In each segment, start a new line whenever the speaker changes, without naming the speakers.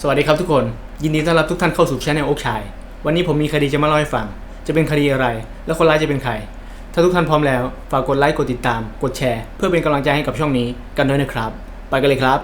สวัสดีครับทุกคน ยินดีต้อนรับทุกท่านเข้าสู่ช anel โอ๊กชาย วันนี้ผมมีคดีจะมาเล่าให้ฟัง จะเป็นคดีอะไร และคนร้ายจะเป็นใคร ถ้าทุกท่านพร้อมแล้ว ฝากกดไลค์กดติดตาม กดแชร์ เพื่อเป็นกำลังใจให้กับช่องนี้กันด้วยนะครับ ไปกันเลยครับ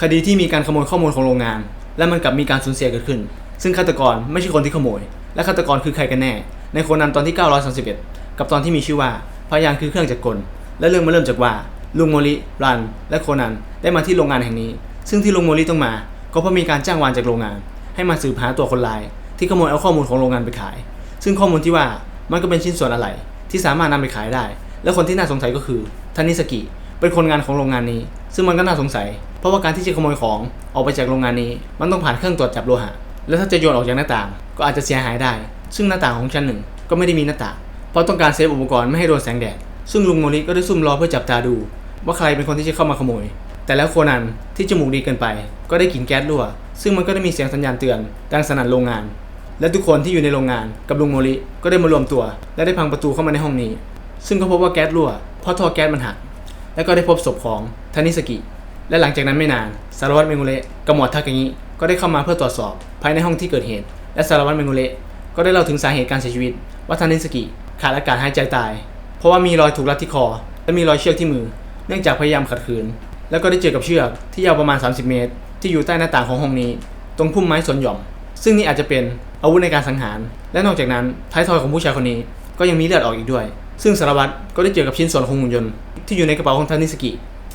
คดีที่มีการขโมยข้อมูลของโรงงาน และมันกลับมีการสูญเสียเกิดขึ้น ซึ่งฆาตกรไม่ใช่คนที่ขโมย และฆาตกรคือใครกันแน่ ในโคนันตอนที่ 931 กับตอนที่มีชื่อว่าพยานคือเครื่องจักรกล และเรื่องมาเริ่มจากว่าลุงโมริรัน และโคนันได้มาที่โรงงานแห่งนี้ ซึ่งที่ลุงโมริต้องมา ก็เพราะมีการจ้างวานจากโรงงาน ให้มาสืบหาตัวคนร้าย ที่ขโมยเอาข้อมูลของโรงงานไปขาย ซึ่งข้อมูลที่ว่ามันก็เป็นชิ้นส่วนอะไรที่สามารถนำไปขายได้ และคนที่น่าสงสัยก็คือทานิสกิ เป็นคนงานของโรงงานนี้ ซึ่งมันก็น่าสงสัย เพราะว่าการที่จะขโมยของออกไปจากโรงงานนี้ มันต้องผ่านเครื่องตรวจจับโลหะ และถ้าจะโยนออกจากหน้าต่าง ก็อาจจะเสียหายได้ ซึ่งหน้าต่างของชั้นหนึ่งก็ไม่ได้มีหน้าต่าง เพราะต้องการเซฟอุปกรณ์ไม่ให้โดนแสงแดด ซึ่งลุงโมริก็ได้ซุ่มรอเพื่อจับตาดู ว่าใครเป็นคนที่จะเข้ามาขโมย แต่แล้วโคนันที่จมูกดีเกินไป ก็ได้กลิ่นแก๊สรั่ว ซึ่งมันก็ได้มีเสียงสัญญาณเตือนดังสนั่นโรงงาน และทุกคนที่อยู่ในโรงงานกับลุงโมริก็ได้มารวมตัว และได้พังประตูเข้ามาในห้องนี้ ซึ่งก็พบว่าแก๊สรั่วเพราะท่อแก๊สมันหักและก็ได้พบศพของทานิสกิ และหลังจากนั้นไม่นานสารวัตรเมงุเระกับหมวดทากางิก็ได้เข้ามาเพื่อตรวจสอบ ภายในห้องที่เกิดเหตุ และสารวัตรเมงุเระก็ได้เล่าถึงสาเหตุการเสียชีวิตว่าทานิสกิ ขาดอากาศหายใจตาย เพราะว่ามีรอยถูกรัดที่คอ และมีรอยเชือกที่มือ เนื่องจากพยายามขัดขืน แล้วก็ได้เจอกับเชือกที่ยาวประมาณ 30 เมตร ที่อยู่ใต้หน้าต่างของห้องนี้ ตรงพุ่มไม้สนหย่อม ซึ่งนี่อาจจะเป็นอาวุธในการสังหาร และนอกจากนั้นท้ายทอยของผู้ชายคนนี้ก็ยังมีเลือดออกอีกด้วย ซึ่งสารวัตรก็ได้เจอกับชิ้นส่วนของหุ่นยนต์ที่อยู่ในกระเป๋าของทานิสกิ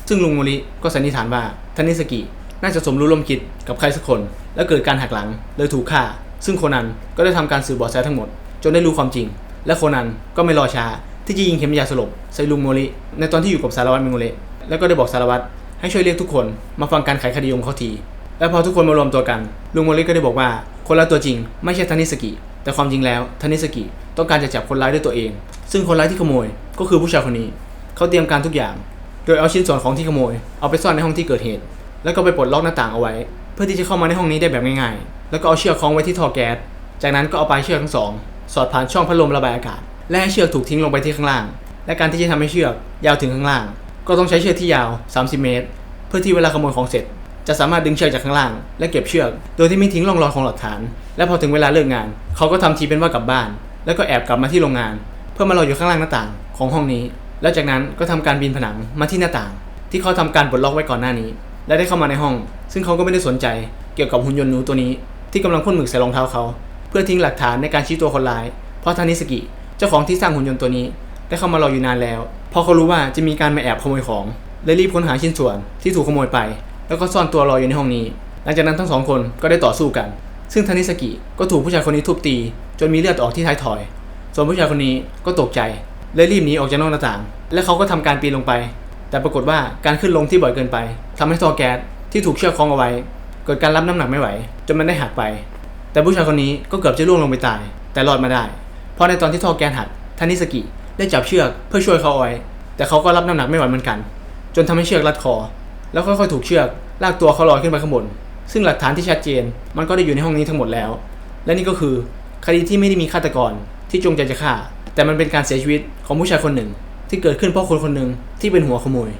ซึ่งลุงโมริก็สันนิษฐานว่าทานิสกิน่าจะสมรู้ร่วมคิดกับใครสักคน แล้วเกิดการหักหลังเลยถูกฆ่า ซึ่งโคนันก็ได้ทำการสืบเบาะแสทั้งหมด จนได้รู้ความจริง และโคนันก็ไม่รอช้า ที่จะยิงเข็มยาสลบใส่ลุงโมริในตอนที่อยู่กับสารวัตรมิโมเระแล้วก็ได้บอกสารวัตรให้ช่วยเรียกทุกคนมาฟังการไขคดีของเขาทีและพอทุกคนมารวมตัวกัน ลุงโมริก็ได้บอกว่า คนละตัวจริงไม่ใช่ทานิสกิ แต่ความจริงแล้วทานิสกิต้องการจะจับคนร้ายด้วยตัวเอง ซึ่งคนร้ายที่ขโมยก็คือผู้ชายคนนี้ เขาเตรียมการทุกอย่าง โดยเอาชิ้นส่วนของที่ขโมย เอาไปซ่อนในห้องที่เกิดเหตุ แล้วก็ไปปลดล็อกหน้าต่างเอาไว้ เพื่อที่จะเข้ามาในห้องนี้ได้แบบง่ายๆ แล้วก็เอาเชือกคล้องไว้ที่ท่อแก๊ส จากนั้นก็เอาปลายเชือกทั้งสอง สอดผ่านช่องพัดลมระบายอากาศ และให้เชือกถูกทิ้งลงไปที่ข้างล่าง และการที่จะทำให้เชือกยาวถึงข้างล่าง ก็ต้องใช้เชือกที่ยาว 30 เมตร เพื่อที่เวลาขโมยของเสร็จ จะสามารถดึงเชือกจากข้างล่าง และเก็บเชือก โดยที่ไม่ทิ้งร่องรอยของหลักฐาน และพอถึงเวลาเลิกงาน เขาก็ทำทีเป็นว่ากลับบ้าน แล้วก็แอบกลับมาที่โรงงาน เพื่อมารออยู่ข้างล่างหน้าต่างของห้องนี้ แล้วจากนั้นก็ทำการปีนผนังมาที่หน้าต่าง ที่เขาทำการปลดล็อกไว้ก่อนหน้านี้ และได้เข้ามาในห้อง ซึ่งเขาก็ไม่ได้สนใจเกี่ยวกับหุ่นยนต์หนูตัวนี้ที่กำลังพ่นหมึกใส่รองเท้าเขา เพื่อทิ้งหลักฐานในการชี้ตัวคนร้าย เพราะทานิสกิเจ้าของที่สร้างหุ่นยนต์ตัวนี้ ได้เข้ามารออยู่นานแล้วพราะเขารู้ว่าจะมีการมาแอบขโมยของเลยรีบค้นหาชิ้นส่วนที่ถูกขโมยไป แล้วก็ซ่อนตัวรออยู่ในห้องนี้ หลังจากนั้นทั้งสองคนก็ได้ต่อสู้กัน ซึ่งทานิสกิก็ถูกผู้ชายคนนี้ทุบตี จนมีเลือดออกที่ท้ายถอย ส่วนผู้ชายคนนี้ก็ตกใจเลยรีบหนีออกจากนอกหน้าต่าง และเขาก็ทำการปีนลงไป แต่ปรากฏว่าการขึ้นลงที่บ่อยเกินไปทำให้ท่อแก๊สที่ถูกเชือกคล้องเอาไว้ เกิดการรับน้ำหนักไม่ไหวจนมันได้หักไป แต่ผู้ชายคนนี้ก็เกือบจะล่วงลงไปตาย แต่รอดมาได้ เพราะในตอนที่ท่อแก๊สหักทานิสกิได้จับเชือกเพื่อช่วยเขาเอาไว้แต่เขาก็รับน้ำหนักไม่ไหวเหมือนกัน จนทำให้เชือกรัดคอ แล้วค่อยๆถูกเชือกลากตัวเขาลอยขึ้นไปข้างบน ซึ่งหลักฐานที่ชัดเจน มันก็ได้อยู่ในห้องนี้ทั้งหมดแล้ว และนี่ก็คือ คดีที่ไม่ได้มีฆาตกรที่จงใจจะฆ่า แต่มันเป็นการเสียชีวิตของผู้ชายคนหนึ่ง ที่เกิดขึ้นเพราะคนคนหนึ่งที่เป็นหัวขโมย